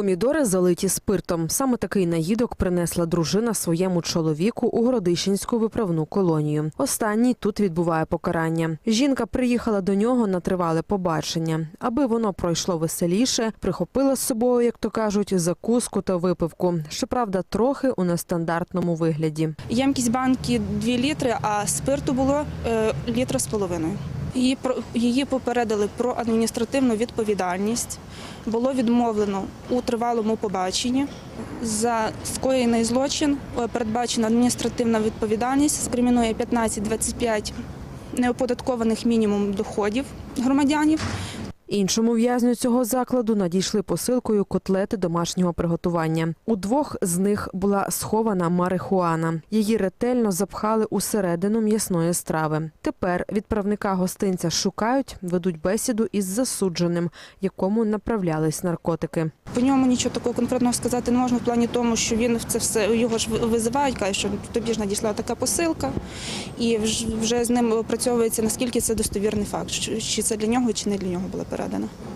Помідори залиті спиртом. Саме такий наїдок принесла дружина своєму чоловіку у Городищенську виправну колонію. Останній тут відбуває покарання. Жінка приїхала до нього на тривале побачення. Аби воно пройшло веселіше, прихопила з собою, як то кажуть, закуску та випивку. Щоправда, трохи у нестандартному вигляді. Ємкість банки 2 літри, а спирту було е, літра з половиною. Її, її попередили про адміністративну відповідальність. Було відмовлено у тривалому побаченні. За скоєний злочин е, передбачена адміністративна відповідальність, скримінує 15-25 неоподаткованих мінімум доходів громадянів. Іншому в'язню цього закладу надійшли посилкою котлети домашнього приготування. У двох з них була схована марихуана. Її ретельно запхали усередину м'ясної страви. Тепер відправника гостинця шукають, ведуть бесіду із засудженим, якому направлялись наркотики. По ньому нічого такого конкретного сказати не можна в плані тому, що він це все його ж визивають, каже, що тобі ж надійшла така посилка, і вже з ним опрацьовується наскільки це достовірний факт, чи це для нього, чи не для нього була temporada, né?